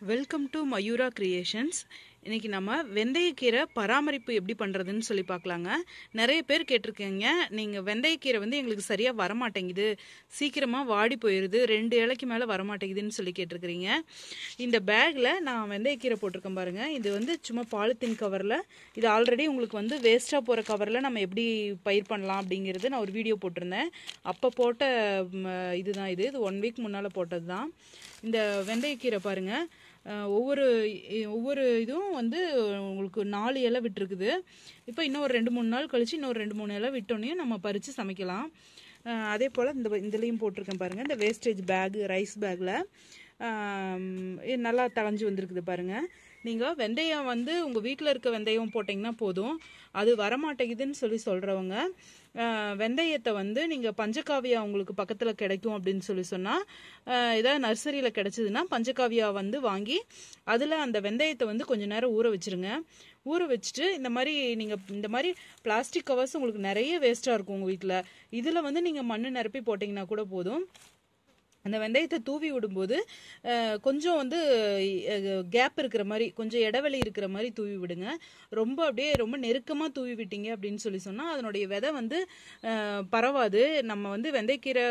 Welcome to Mayura creations இன்னைக்கு நம்ம வெந்தயக்கீரை பராமரிப்பு எப்படி பண்ணுறதுன்னு சொல்லி பார்க்கலாங்க. நிறைய பேர் கேட்டிருக்கீங்க. நீங்கள் வெந்தயக்கீரை வந்து எங்களுக்கு சரியாக வரமாட்டேங்குது. சீக்கிரமாக வாடி போயிடுது ரெண்டு இலைக்கு மேலே வரமாட்டேங்குதுன்னு சொல்லி கேட்டிருக்கிறீங்க இந்த பேக்கில் நான் வெந்தயக்கீரை போட்டிருக்கேன் பாருங்கள் இது வந்து சும்மா பாலித்தீன் கவரில் இது ஆல்ரெடி உங்களுக்கு வந்து வேஸ்ட்டாக போகிற கவரில் நம்ம எப்படி பயிர் பண்ணலாம் அப்படிங்கிறது நான் ஒரு வீடியோ போட்டிருந்தேன். அப்போ போட்ட இதுதான் இது. இது ஒன் வீக் முன்னால் போட்டது தான் இந்த வெந்தயக்கீரை பாருங்கள் ஒவ்வொரு ஒவ்வொரு இதுவும் வந்து உங்களுக்கு நாலு இலை விட்டுருக்குது. இப்போ இன்னும் ஒரு ரெண்டு மூணு நாள் கழித்து இன்னொரு ரெண்டு மூணு இலை விட்டோன்னே நம்ம பறித்து சமைக்கலாம். அதே போல் இந்த இதுலேயும் போட்டிருக்கேன் பாருங்கள் இந்த வேஸ்டேஜ் பேகு ரைஸ் பேக்கில் நல்லா தளைஞ்சு வந்திருக்குது பாருங்கள் நீங்கள் வெந்தயம் வந்து உங்கள் வீட்டில் இருக்க வெந்தயம் போட்டிங்கன்னா போதும். அது வரமாட்டேங்குதுன்னு சொல்லி சொல்கிறவங்க வெந்தயத்தை வந்து நீங்கள் பஞ்சகாவியா உங்களுக்கு பக்கத்தில் கிடைக்கும் அப்படின்னு சொல்லி சொன்னால் ஏதாவது நர்சரியில் கிடச்சிதுன்னா பஞ்சகாவியா வந்து வாங்கி அதில் அந்த வெந்தயத்தை வந்து கொஞ்ச நேரம் ஊற வச்சிருங்க. ஊற வச்சுட்டு இந்த மாதிரி நீங்கள் இந்த மாதிரி பிளாஸ்டிக் கவர்ஸ் உங்களுக்கு நிறைய வேஸ்ட்டாக இருக்கும் உங்கள் வீட்டில் இதில் வந்து நீங்கள் மண் நிரப்பி போட்டிங்கன்னா கூட போதும். அந்த வெந்தயத்தை தூவி விடும்போது கொஞ்சம் வந்து கேப் இருக்கிற மாதிரி கொஞ்சம் இடைவெளி இருக்கிற மாதிரி தூவி விடுங்க. ரொம்ப அப்படியே ரொம்ப நெருக்கமாக தூவி விட்டீங்க அப்படின்னு சொல்லி சொன்னால் அதனுடைய விதை வந்து பரவாது. நம்ம வந்து வெந்தயக்கீரை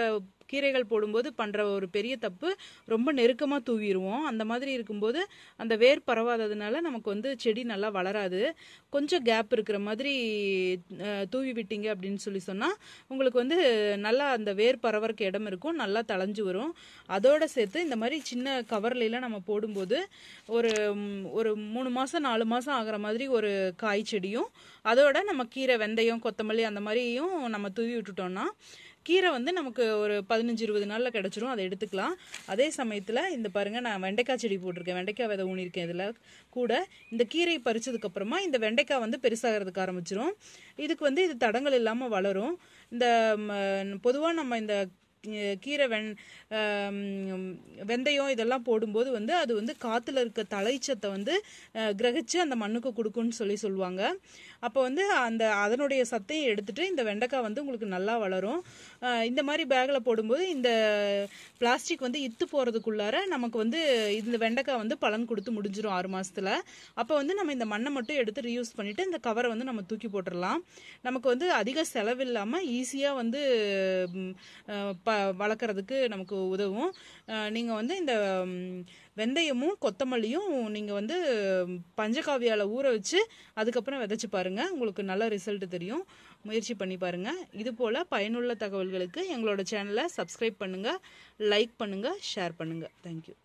கீரைகள் போடும்போது பண்ணுற ஒரு பெரிய தப்பு ரொம்ப நெருக்கமாக தூவிடுவோம். அந்த மாதிரி இருக்கும்போது அந்த வேர் பரவாததுனால நமக்கு வந்து செடி நல்லா வளராது. கொஞ்சம் கேப் இருக்கிற மாதிரி தூவி விட்டீங்க அப்படின்னு சொல்லி சொன்னால் உங்களுக்கு வந்து நல்லா அந்த வேர் பரவறக்கு இடம் இருக்கும். நல்லா தளைஞ்சு வரும். அதோட சேர்த்து இந்த மாதிரி சின்ன கவர்லாம் நம்ம போடும்போது ஒரு ஒரு மூணு மாதம் நாலு மாதம் ஆகிற மாதிரி ஒரு காய் செடியும் அதோட நம்ம கீரை வெந்தயம் கொத்தமல்லி அந்த மாதிரியும் நம்ம தூவி விட்டுட்டோம்னா கீரை வந்து நமக்கு ஒரு பதினஞ்சு இருபது நாளில் கிடச்சிரும். அதை எடுத்துக்கலாம். அதே சமயத்தில் இந்த பாருங்க நான் வெண்டைக்காய் செடி போட்டிருக்கேன். வெண்டைக்காய் விதை ஊனியிருக்கேன் இதில் கூட. இந்த கீரை பறிச்சதுக்கப்புறமா இந்த வெண்டைக்காய் வந்து பெருசாகிறதுக்கு ஆரம்பிச்சிரும். இதுக்கு வந்து இது தடங்கள் இல்லாமல் வளரும். இந்த பொதுவாக நம்ம இந்த கீரை வெண் வெந்தயம் இதெல்லாம் போடும்போது வந்து அது வந்து காற்றுல இருக்க தலைச்சத்தை வந்து கிரகிச்சு அந்த மண்ணுக்கு கொடுக்கும்னு சொல்லி சொல்லுவாங்க. அப்போ வந்து அந்த அதனுடைய சத்தையும் எடுத்துட்டு இந்த வெண்டைக்காய் வந்து உங்களுக்கு நல்லா வளரும். இந்த மாதிரி பேக்கில் போடும்போது இந்த பிளாஸ்டிக் வந்து இத்து போகிறதுக்குள்ளார நமக்கு வந்து இந்த வெண்டைக்காய் வந்து பலன் கொடுத்து முடிஞ்சிடும் ஆறு மாதத்தில் அப்போ வந்து நம்ம இந்த மண்ணை மட்டும் எடுத்து ரீயூஸ் பண்ணிட்டு இந்த கவரை வந்து நம்ம தூக்கி போட்டுடலாம் நமக்கு வந்து அதிக செலவில்லாமல் ஈஸியாக வந்து ப ப வளர்க்குறதுக்கு நமக்கு உதவும். நீங்கள் வந்து இந்த வெந்தயமும் கொத்தமல்லியும் நீங்கள் வந்து பஞ்சகாவியால் ஊற வச்சு அதுக்கப்புறம் விதைச்சி பாருங்கள் உங்களுக்கு நல்ல ரிசல்ட் தெரியும். முயற்சி பண்ணி பாருங்கள் இது போல் பயனுள்ள தகவல்களுக்கு எங்களோட சேனலை சப்ஸ்கிரைப் பண்ணுங்கள் லைக் பண்ணுங்கள் ஷேர் பண்ணுங்கள் தேங்க்யூ